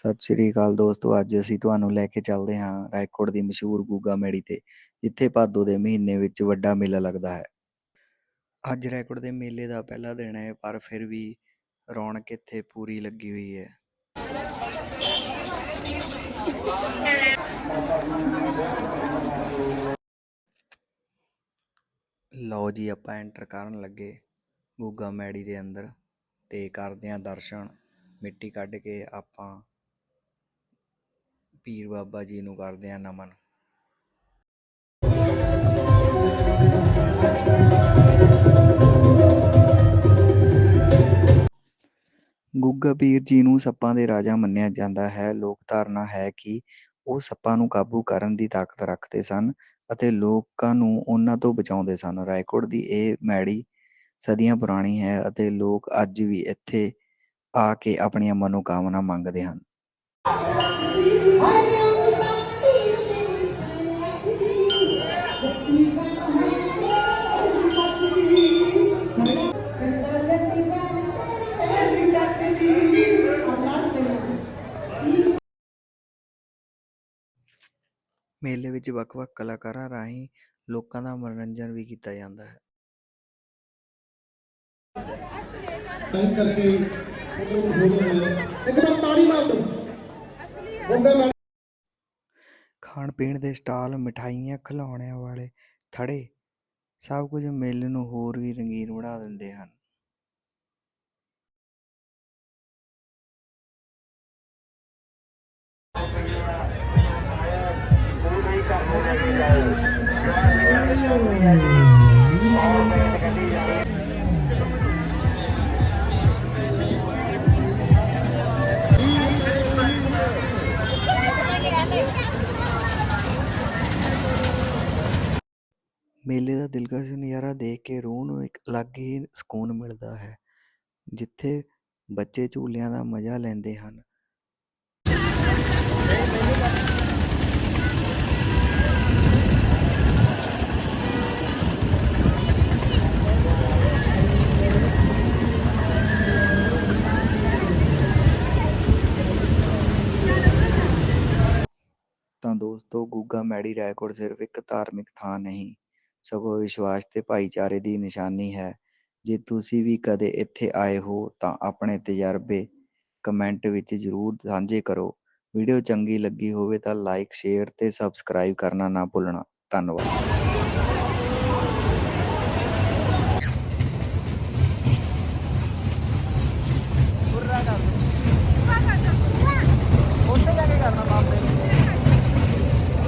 ਸਤਿ ਸ਼੍ਰੀ ਅਕਾਲ ਦੋਸਤੋ, ਅੱਜ ਅਸੀਂ ਤੁਹਾਨੂੰ ਲੈ ਕੇ ਚੱਲਦੇ ਹਾਂ ਰਾਏਕੋਟ ਦੀ ਮਸ਼ਹੂਰ ਗੂਗਾ ਮੇੜੀ ਤੇ, ਜਿੱਥੇ ਭਾਦੋ ਦੇ ਮਹੀਨੇ ਵਿੱਚ ਵੱਡਾ ਮੇਲਾ ਲੱਗਦਾ ਹੈ। ਅੱਜ ਰਾਏਕੋਟ ਦੇ ਮੇਲੇ ਦਾ ਪਹਿਲਾ ਦਿਨ ਹੈ, ਪਰ ਫਿਰ ਵੀ ਰੌਣਕ ਇੱਥੇ ਪੂਰੀ ਲੱਗੀ ਹੋਈ ਹੈ। ਲਓ ਜੀ, ਆਪਾਂ ਐਂਟਰ ਕਰਨ ਲੱਗੇ ਗੂਗਾ ਮੈੜੀ ਦੇ ਅੰਦਰ ਤੇ ਕਰਦੇ ਹਾਂ ਦਰਸ਼ਨ। ਮਿੱਟੀ ਕੱਢ ਕੇ ਆਪਾਂ ਪੀਰ ਬਾਬਾ ਜੀ ਨੂੰ ਕਰਦੇ ਹਾਂ ਨਮਨ। ਗੁੱਗਾ ਪੀਰ ਜੀ ਨੂੰ ਸੱਪਾਂ ਦੇ ਰਾਜਾ ਮੰਨਿਆ ਜਾਂਦਾ ਹੈ। ਲੋਕ ਧਾਰਨਾ ਹੈ ਕਿ ਉਹ ਸੱਪਾਂ ਨੂੰ ਕਾਬੂ ਕਰਨ ਦੀ ਤਾਕਤ ਰੱਖਦੇ ਸਨ ਅਤੇ ਲੋਕਾਂ ਨੂੰ ਉਹਨਾਂ ਤੋਂ ਬਚਾਉਂਦੇ ਸਨ। ਰਾਏਕੋਟ ਦੀ ਇਹ ਮੈੜੀ ਸਦੀਆਂ ਪੁਰਾਣੀ ਹੈ ਅਤੇ ਲੋਕ ਅੱਜ ਵੀ ਇੱਥੇ ਆ ਕੇ ਆਪਣੀਆਂ ਮਨੋਕਾਮਨਾ ਮੰਗਦੇ ਹਨ। ਮੇਲੇ ਵਿੱਚ ਵੱਖ-ਵੱਖ ਕਲਾਕਾਰਾਂ ਰਾਹੀਂ ਲੋਕਾਂ ਦਾ ਮਨੋਰੰਜਨ ਵੀ ਕੀਤਾ ਜਾਂਦਾ ਹੈ। ਸਾਈਨ ਕਰਕੇ ਇੱਕ ਵਾਰ ਤਾੜੀ ਮਾਰ। ਦੋ ਖਾਣ ਪੀਣ ਦੇ ਸਟਾਲ ਮਠਾਈਆਂ ਖਿਡੌਣਿਆਂ ਵਾਲੇ ਥੜੇ ਸਭ ਕੁਝ ਮੇਲੇ ਨੂੰ ਹੋਰ ਵੀ ਰੰਗੀਨ ਬਣਾ ਦਿੰਦੇ ਹਨ। ਮੇਲੇ ਦਾ ਦਿਲਕਸ਼ ਨਜ਼ਾਰਾ ਦੇਖ ਕੇ ਰੂਹ ਨੂੰ ਇੱਕ ਅਲੱਗ ਹੀ ਸਕੂਨ ਮਿਲਦਾ ਹੈ, ਜਿੱਥੇ ਬੱਚੇ ਝੂਲਿਆਂ ਦਾ ਮਜ਼ਾ ਲੈਂਦੇ ਹਨ। ਤਾਂ ਦੋਸਤੋ, ਗੁੱਗਾ ਮੈੜੀ ਰਾਏਕੋਟ ਸਿਰਫ ਇੱਕ ਧਾਰਮਿਕ ਥਾਂ ਨਹੀਂ ਸਗੋਂ ਵਿਸ਼ਵਾਸ ਤੇ ਭਾਈਚਾਰੇ ਦੀ ਨਿਸ਼ਾਨੀ ਹੈ। ਜੇ ਤੁਸੀਂ ਵੀ ਕਦੇ ਇੱਥੇ ਆਏ ਹੋ ਤਾਂ ਆਪਣੇ ਤਜਰਬੇ ਕਮੈਂਟ ਵਿੱਚ ਜ਼ਰੂਰ ਸਾਂਝੇ ਕਰੋ। ਵੀਡੀਓ ਚੰਗੀ ਲੱਗੀ ਹੋਵੇ ਤਾਂ ਲਾਈਕ, ਸ਼ੇਅਰ ਤੇ ਸਬਸਕ੍ਰਾਈਬ ਕਰਨਾ ਨਾ ਭੁੱਲਣਾ। ਧੰਨਵਾਦ।